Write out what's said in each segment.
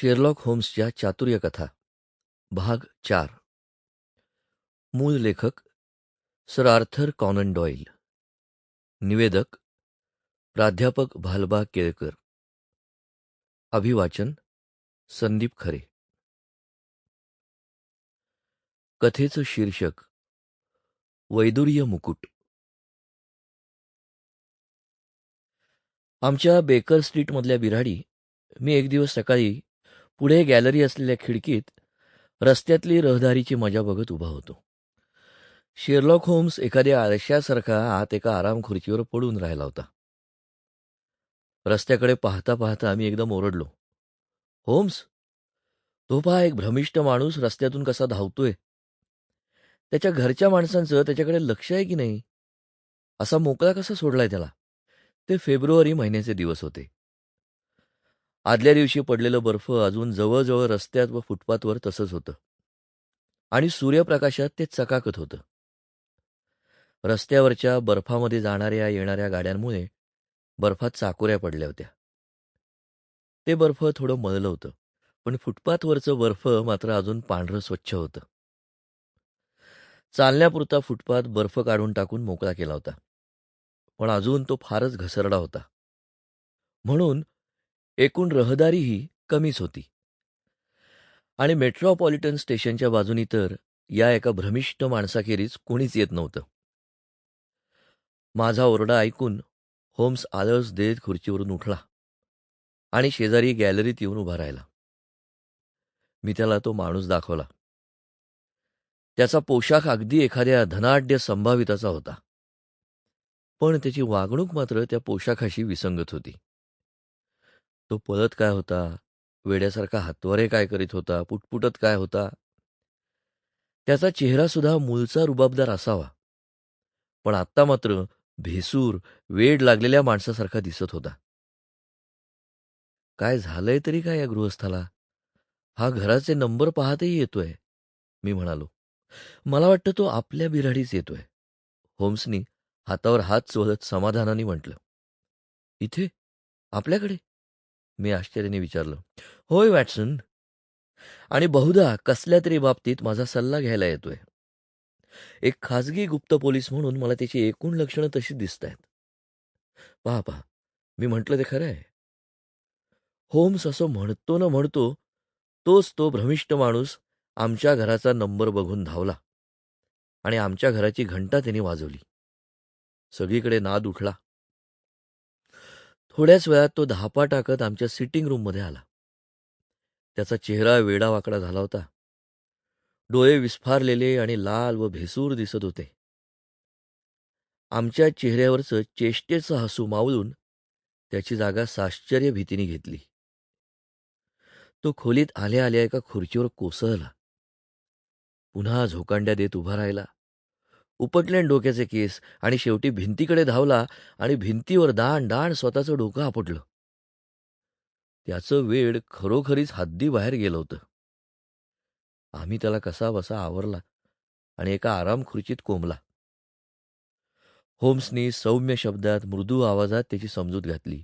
Sherlock होम्सच्या चातुर्यकथा भाग चार. मूळ लेखक सर आर्थर कॉनन डॉईल. निवेदक प्राध्यापक भालबा केळकर. अभिवाचन संदीप खरे. कथेचं शीर्षक वैदुर्य मुकुट. आमच्या बेकर स्ट्रीटमधल्या बिराडी मी एक दिवस सकाळी पुढे गॅलरी असलेल्या खिडकीत रस्त्यातली रहदारीची मजा बघत उभा होतो. शेरलॉक होम्स एखाद्या आरशासारखा आत एका आराम खुर्चीवर पडून राहिला होता. रस्त्याकडे पाहता पाहता आम्ही एकदम ओरडलो. होम्स तो पहा एक भ्रमिष्ट माणूस रस्त्यातून कसा धावतोय. त्याच्या घरच्या माणसांचं त्याच्याकडे लक्ष आहे की नाही? असा मोकळा कसा सोडलाय त्याला? ते फेब्रुवारी महिन्याचे दिवस होते. आदल्या दिवशी पडलेलं बर्फ अजून जवळजवळ रस्त्यात व फुटपाथवर तसंच होतं. आणि सूर्यप्रकाशात ते चकाकत होतं. रस्त्यावरच्या बर्फामध्ये जाणाऱ्या येणाऱ्या गाड्यांमुळे बर्फात चाकोऱ्या पडल्या होत्या. ते बर्फ थोडं मळलं होतं पण फुटपाथवरचं बर्फ मात्र अजून पांढरं स्वच्छ होतं. चालण्यापुरता फुटपाथ बर्फ काढून टाकून मोकळा केला होता. पण अजून तो फारच घसरडा होता. म्हणून एकूण रहदारीही कमीच होती. आणि मेट्रोपॉलिटन स्टेशनच्या बाजूनी तर या एका भ्रमिष्ट माणसाखेरीज कोणीच येत नव्हतं. माझा ओरडा ऐकून होम्स आलस देत खुर्चीवरून उठला आणि शेजारी गॅलरीत येऊन उभा राहिला. मी त्याला तो माणूस दाखवला. त्याचा पोशाख अगदी एखाद्या धनाढ्य संभाविताचा होता. पण त्याची वागणूक मात्र त्या पोशाखाशी विसंगत होती. तो पळत काय होता? वेड्यासारखा हातवारे काय करीत होता? पुटपुटत काय होता? त्याचा चेहरा सुद्धा मूळचा रुबाबदार असावा. पण आत्ता मात्र भेसूर वेड लागलेल्या माणसासारखा दिसत होता. काय झालंय तरी काय या गृहस्थाला? हा घराचे नंबर पाहतही येतोय मी म्हणालो. मला वाटतं तो आपल्या बिराडीच येतोय. होम्सनी हातावर हात चोळत समाधानाने म्हटलं. इथे? आपल्याकडे? मी आश्चर्याने विचारलं होय वॅटसन. आणि बहुधा कसल्या तरी बाबतीत माझा सल्ला घ्यायला येतोय. एक खाजगी गुप्त पोलीस म्हणून मला त्याची एकूण लक्षणं तशी दिसत आहेत. पहा पहा मी म्हटलं ते खरं आहे. होम्स असं म्हणतो ना म्हणतो तोच तो भ्रमिष्ट माणूस आमच्या घराचा नंबर बघून धावला आणि आमच्या घराची घंटा त्यांनी वाजवली. सगळीकडे नाद उठला. थोड्याच वेळात तो धापा टाकत आमच्या सिटिंग रूममध्ये आला. त्याचा चेहरा वेडावाकडा झाला होता. डोळे विस्फारलेले आणि लाल व भेसूर दिसत होते. आमच्या चेहऱ्यावरचं चेष्टेचं हसू मावळून त्याची जागा साश्चर्य भीतीने घेतली. तो खोलीत आल्या आल्या एका खुर्चीवर कोसळला. पुन्हा झोकांड्या देत उभा राहिला. उपटले डोक्याचे केस आणि शेवटी भिंतीकडे धावला आणि भिंतीवर दाण दाण स्वतःचं डोकं आपटलं. त्याचं वेळ खरोखरीच हद्दीबाहेर गेलं होतं. आम्ही त्याला कसा बसा आवरला आणि एका आराम खुर्चीत कोंबला. होम्सनी सौम्य शब्दात मृदू आवाजात त्याची समजूत घातली.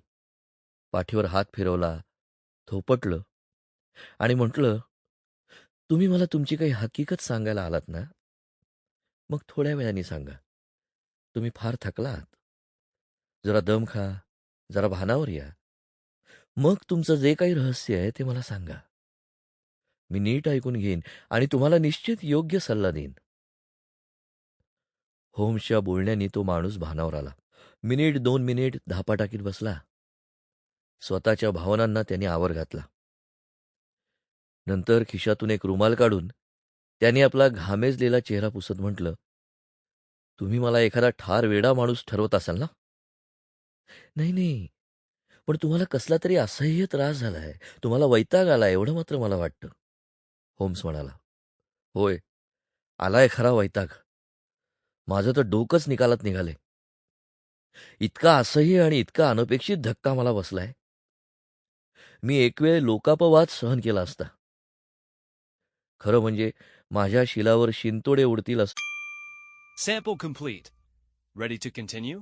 पाठीवर हात फिरवला थोपटलं आणि म्हटलं तुम्ही मला तुमची काही हकीकत सांगायला आलात ना? मग थोड्या वेळाने सांगा. तुम्ही फार थकलात. जरा दम खा. जरा भानावर या. मग तुमचं जे काही रहस्य आहे ते मला सांगा. मी नीट ऐकून घेईन आणि तुम्हाला निश्चित योग्य सल्ला देईन. होम्सच्या बोलण्याने तो माणूस भानावर आला. मिनिट दोन मिनिट धापा टाकीत बसला. स्वतःच्या भावनांना त्याने आवर घातला. नंतर खिशातून एक रुमाल काढून त्याने आपला घामेजलेला चेहरा पुसत म्हटलं तुम्ही मला एखादा ठार वेडा माणूस ठरवत असाल ना? नाही नाही. पण तुम्हाला कसला तरी असह्य त्रास झालाय. तुम्हाला वैताग आला एवढं मात्र मला वाटतं. होम्स म्हणाला होय आलाय खरा वैताग. माझं तर डोकंच निकालात निघाले इतका असह्य आणि इतका अनपेक्षित धक्का मला बसलाय. मी एक वेळ लोकापवाद सहन केला असता. खरं म्हणजे माझ्या शिलावर शिंतोडे उडतील असं sample complete ready to continue